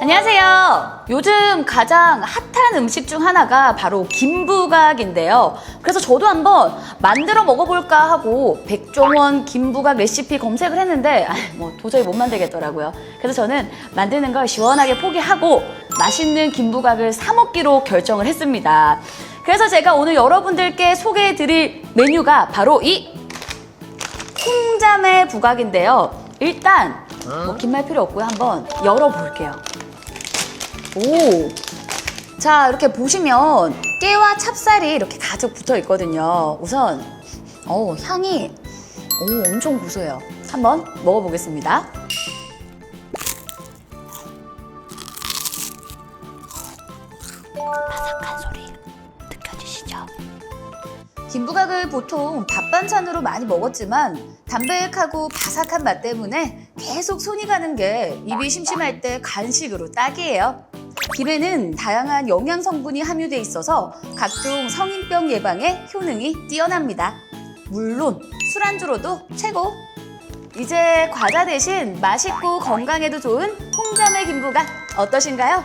안녕하세요. 요즘 가장 핫한 음식 중 하나가 바로 김부각인데요. 그래서 저도 한번 만들어 먹어볼까 하고 백종원 김부각 레시피 검색을 했는데 아, 뭐 도저히 못 만들겠더라고요. 그래서 저는 만드는 걸 시원하게 포기하고 맛있는 김부각을 사 먹기로 결정을 했습니다. 그래서 제가 오늘 여러분들께 소개해 드릴 메뉴가 바로 이 콩자매 부각인데요. 일단 뭐 긴 말 필요 없고요. 한번 열어볼게요. 오. 자, 이렇게 보시면 깨와 찹쌀이 이렇게 가득 붙어 있거든요. 우선, 어 향이, 오, 엄청 고소해요. 한번 먹어보겠습니다. 바삭한 소리? 김부각을 보통 밥 반찬으로 많이 먹었지만 담백하고 바삭한 맛 때문에 계속 손이 가는 게 입이 심심할 때 간식으로 딱이에요. 김에는 다양한 영양 성분이 함유돼 있어서 각종 성인병 예방에 효능이 뛰어납니다. 물론 술안주로도 최고. 이제 과자 대신 맛있고 건강에도 좋은 홍자매 김부각 어떠신가요?